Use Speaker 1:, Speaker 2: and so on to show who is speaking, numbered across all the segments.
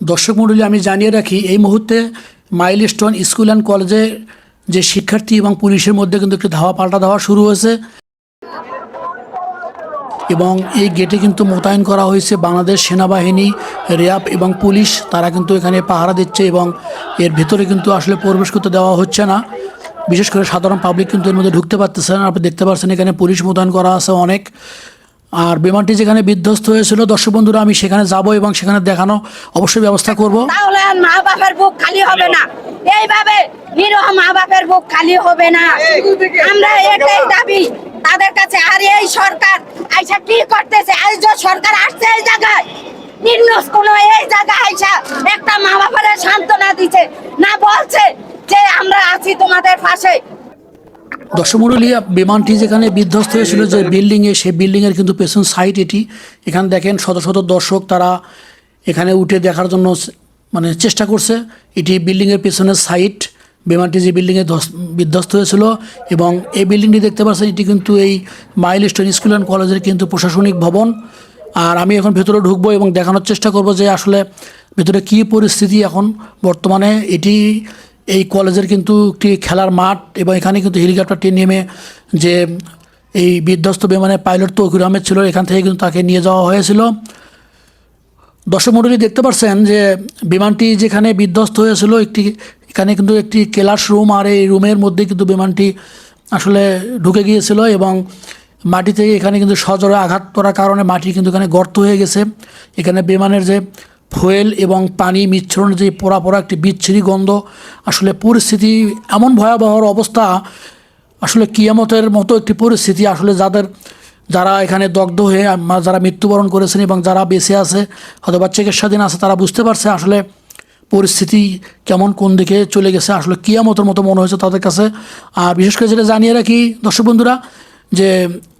Speaker 1: দর্শক মণ্ডলী, আমি জানিয়ে রাখি, এই মুহূর্তে মাইল স্টোন স্কুল অ্যান্ড কলেজে যে শিক্ষার্থী এবং পুলিশের মধ্যে কিন্তু একটি ধাওয়া পাল্টা ধাওয়া শুরু হয়েছে। এবং এই গেটে কিন্তু মোতায়েন করা হয়েছে বাংলাদেশ সেনাবাহিনী, র্যাব এবং পুলিশ। তারা কিন্তু এখানে পাহারা দিচ্ছে এবং এর ভিতরে কিন্তু আসলে প্রবেশ করতে দেওয়া হচ্ছে না। বিশেষ করে সাধারণ পাবলিক কিন্তু এর মধ্যে ঢুকতে পারতেছে না। আপনি দেখতে পাচ্ছেন এখানে পুলিশ মোতায়েন করা আছে অনেক। আর বিমানটি যেখানে বিধ্বস্ত হয়েছিল, দর্শক বন্ধুরা, আমি সেখানে যাব এবং সেখানে দেখানো অবশ্যই ব্যবস্থা করব।
Speaker 2: তাহলে মা বাপের বুক খালি হবে না। এইভাবে নিরহ মা বাপের বুক খালি হবে না। আমরা এটাই দাবি তাদের কাছে। আর এই সরকার আইসা কি করতেছে? আজ সরকার আসছে এই জায়গায় নির্নস কোন এই জায়গায় আইসা একটা মা বাপের সান্ত্বনা দিছে, না বলছে যে আমরা আছি তোমাদের পাশে।
Speaker 1: দর্শক মণ্ডলী বিমানটি যেখানে বিধ্বস্ত হয়েছিল যে বিল্ডিংয়ে সেই বিল্ডিংয়ের কিন্তু পেছন সাইড এটি। এখানে দেখেন শত শত দর্শক তারা এখানে উঠে দেখার জন্য মানে চেষ্টা করছে। এটি বিল্ডিংয়ের পেছনের সাইড বিমানটি যে বিল্ডিংয়ে বিধ্বস্ত হয়েছিল এবং এই বিল্ডিংটি দেখতে পাচ্ছেন, এটি কিন্তু এই মাইল স্টোন স্কুল অ্যান্ড কলেজের কিন্তু প্রশাসনিক ভবন। আর আমি এখন ভেতরে ঢুকবো এবং দেখানোর চেষ্টা করব যে আসলে ভেতরে কী পরিস্থিতি এখন বর্তমানে। এটি এই কলেজের কিন্তু একটি খেলার মাঠ এবং এখানে কিন্তু হেলিকপ্টারটি নেমে যে এই বিধ্বস্ত বিমানের পাইলট তৌকির আহমেদ ছিল, এখান থেকে কিন্তু তাকে নিয়ে যাওয়া হয়েছিল। দর্শক মণ্ডলী, দেখতে পাচ্ছেন যে বিমানটি যেখানে বিধ্বস্ত হয়েছিল, একটি এখানে কিন্তু একটি ক্লাস রুম আর এই রুমের মধ্যে কিন্তু বিমানটি আসলে ঢুকে গিয়েছিল এবং মাটিতে এখানে কিন্তু সজোরে আঘাত করার কারণে মাটি কিন্তু এখানে গর্ত হয়ে গেছে। এখানে বিমানের যে ফুয়েল এবং পানি মিশ্রণ যে পোড়া পোড়া একটি বিচ্ছিরি গন্ধ, আসলে পরিস্থিতি এমন ভয়াবহ অবস্থা, আসলে কিয়ামতের মতো একটি পরিস্থিতি, আসলে যাদের, যারা এখানে দগ্ধ হয়ে যারা মৃত্যুবরণ করেছেন এবং যারা বেঁচে আছে অথবা চিকিৎসাধীন আছে, তারা বুঝতে পারছে আসলে পরিস্থিতি কেমন কোন দিকে চলে গেছে, আসলে কিয়ামতের মতো মনে হয়েছে তাদের কাছে। আর বিশেষ করে যেটা জানিয়ে রাখি, দর্শক বন্ধুরা, যে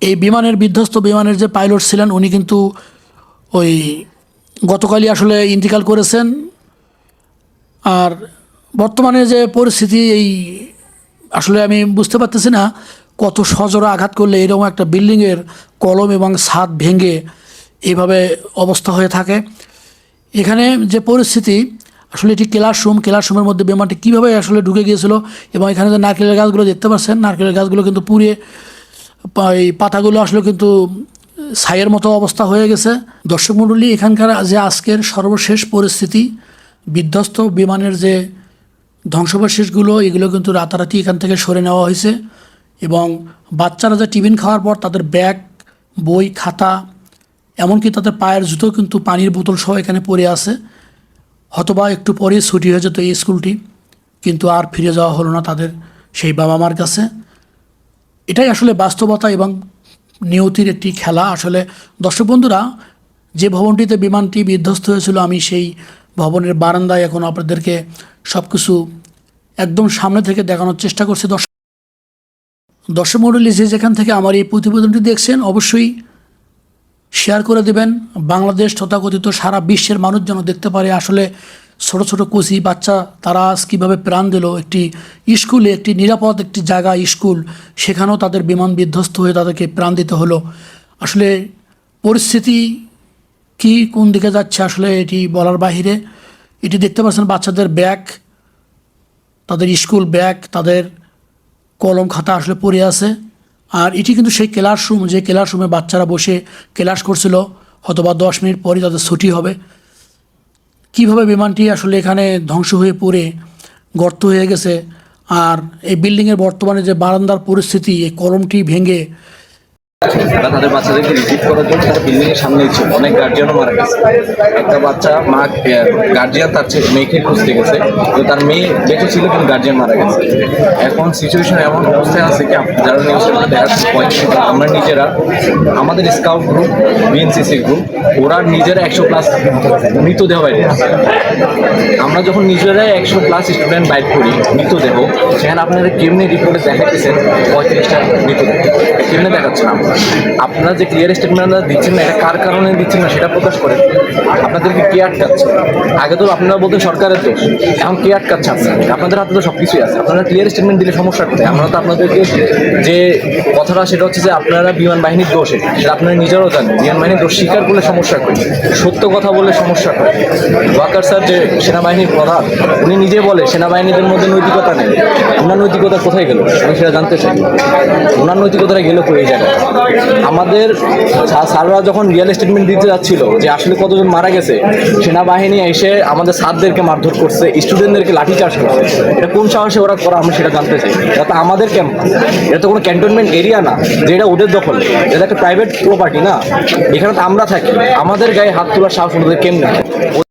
Speaker 1: এই বিমানের বিধ্বস্ত বিমানের যে পাইলট ছিলেন, উনি কিন্তু ওই গতকালই আসলে ইন্তিকাল করেছেন। আর বর্তমানে যে পরিস্থিতি, এই আসলে আমি বুঝতে পারতেছি না কত সজোরে আঘাত করলে এরকম একটা বিল্ডিংয়ের কলম এবং ছাদ ভেঙে এইভাবে অবস্থা হয়ে থাকে। এখানে যে পরিস্থিতি, আসলে এটি ক্লাসরুম, ক্লাসরুমের মধ্যে বিমানটি কীভাবে আসলে ঢুকে গিয়েছিল এবং এখানে যে নারকেলের গাছগুলো দেখতে পাচ্ছেন, নারকেলের গাছগুলো কিন্তু পুড়িয়ে এই পাতাগুলো আসলে কিন্তু ছাইয়ের মতো অবস্থা হয়ে গেছে। দর্শক মণ্ডলী, এখানকার যে আজকের সর্বশেষ পরিস্থিতি, বিধ্বস্ত বিমানের যে ধ্বংসাবশেষগুলো, এগুলো কিন্তু রাতারাতি এখান থেকে সরে নেওয়া হয়েছে এবং বাচ্চারা যে টিফিন খাওয়ার পর তাদের ব্যাগ, বই, খাতা, এমনকি তাদের পায়ের জুতো কিন্তু পানির বোতল সহ এখানে পড়ে আছে। হয়তোবা একটু পরেই ছুটি হয়ে যেত এই স্কুলটি, কিন্তু আর ফিরে যাওয়া হলো না তাদের সেই বাবা মার কাছে। এটাই আসলে বাস্তবতা এবং নিয়তির একটি খেলা। আসলে দর্শক বন্ধুরা যে ভবনটিতে বিমানটি বিধ্বস্ত হয়েছিল, আমি সেই ভবনের বারান্দায় এখন আপনাদেরকে সব কিছু একদম সামনে থেকে দেখানোর চেষ্টা করছি। দর্শক দর্শক মণ্ডলী, যে যেখান থেকে আমার এই প্রতিবেদনটি দেখছেন, অবশ্যই শেয়ার করে দেবেন। বাংলাদেশ তথাকথিত সারা বিশ্বের মানুষ যেন দেখতে পারে আসলে ছোট ছোট কচি বাচ্চা তারা আজ কীভাবে প্রাণ দিল। একটি স্কুলে, একটি নিরাপদ একটি জায়গা, স্কুল, সেখানেও তাদের বিমান বিধ্বস্ত হয়ে তাদেরকে প্রাণ দিতে হলো। আসলে পরিস্থিতি কি কোন দিকে যাচ্ছে আসলে এটি বলার বাহিরে? এটি দেখতে পাচ্ছেন বাচ্চাদের ব্যাগ, তাদের স্কুল ব্যাগ, তাদের কলম খাতা আসলে পড়ে আছে। আর এটি কিন্তু সেই ক্লাসরুম, যে ক্লাসরুমে বাচ্চারা বসে ক্লাস করছিল, হয়তোবা দশ মিনিট পরে তাদের ছুটি হবে। কীভাবে বিমানটি আসলে এখানে ধ্বংস হয়ে পড়ে, গর্ত হয়ে গেছে, আর এই বিল্ডিংয়ের বর্তমানে যে বারান্দার পরিস্থিতি, এই কলমটি ভেঙে
Speaker 3: তারা তাদের বাচ্চাদেরকে রিসিভ করার জন্য তারা বিল্ডিং এর সামনে ছিল। অনেক গার্জিয়ানও মারা গেছে। একটা বাচ্চা মা গার্জিয়ান তার মেয়েকে খুঁজতে গেছে। তো তার মেয়ে বেঁচে ছিল কিন্তু গার্জিয়ান মারা গেছে। এখন সিচুয়েশন এমন অবস্থায় আছে কি যারা নিউজ পঁয়ত্রিশ আমরা নিজেরা, আমাদের স্কাউট গ্রুপ বিএনসিসি গ্রুপ ওরা নিজেরা একশো প্লাস মৃতদেহ বাইরে। আমরা যখন নিজেরাই একশো প্লাস স্টুডেন্ট বাইট করি মৃতদেহ, সেখানে আপনারা কেমনি রিপোর্টে দেখাইতেছেন পঁয়ত্রিশটা মৃতদেহ? কেমনে দেখাচ্ছেন আমরা আপনারা যে ক্লিয়ার স্টেটমেন্ট দিচ্ছেন না, এটা কার কারণে দিচ্ছেন না সেটা প্রকাশ করেন। আপনাদেরকে কে আটকাচ্ছে? আগে তো আপনারা বলতেন সরকারের দোষ, এখন কে আটকাচ্ছে আপনাদের আপনাদের হাতে তো সব কিছুই আছে। আপনারা ক্লিয়ার স্টেটমেন্ট দিলে সমস্যা কোথায়? আমরা তো আপনাদেরকে যে কথাটা সেটা হচ্ছে যে আপনারা বিমান বাহিনীর দোষ সেটা আপনারা নিজেরাও জানেন। বিমান বাহিনীর দোষ স্বীকার করলে সমস্যা করে সত্য কথা বললে সমস্যা করে ওয়াকার স্যার যে সেনাবাহিনীর প্রধান, উনি নিজে বলে সেনাবাহিনীদের মধ্যে নৈতিকতা নেই। ওনার নৈতিকতা কোথায় গেল? আমি সেটা জানতে চাই। ওনার নৈতিকতাটা গেল এই জায়গায়? আমাদের স্যার- স্যাররা যখন রিয়েল স্টেটমেন্ট দিতে যাচ্ছিল যে আসলে কতজন মারা গেছে, সেনাবাহিনী এসে আমাদের স্যারদেরকে মারধর করছে স্টুডেন্টদেরকে লাঠিচার্জ করছে। এটা কোন সাহসে ওরা করা আমরা সেটা জানতে চাই। এটা তো আমাদের ক্যাম্প এটা তো কোনো ক্যান্টনমেন্ট এরিয়া না, যে এটা ওদের দখল। এটা একটা প্রাইভেট প্রপার্টি না। এখানে তো আমরা থাকি। আমাদের গায়ে হাত তোলার সাহস ওদের কেমনে?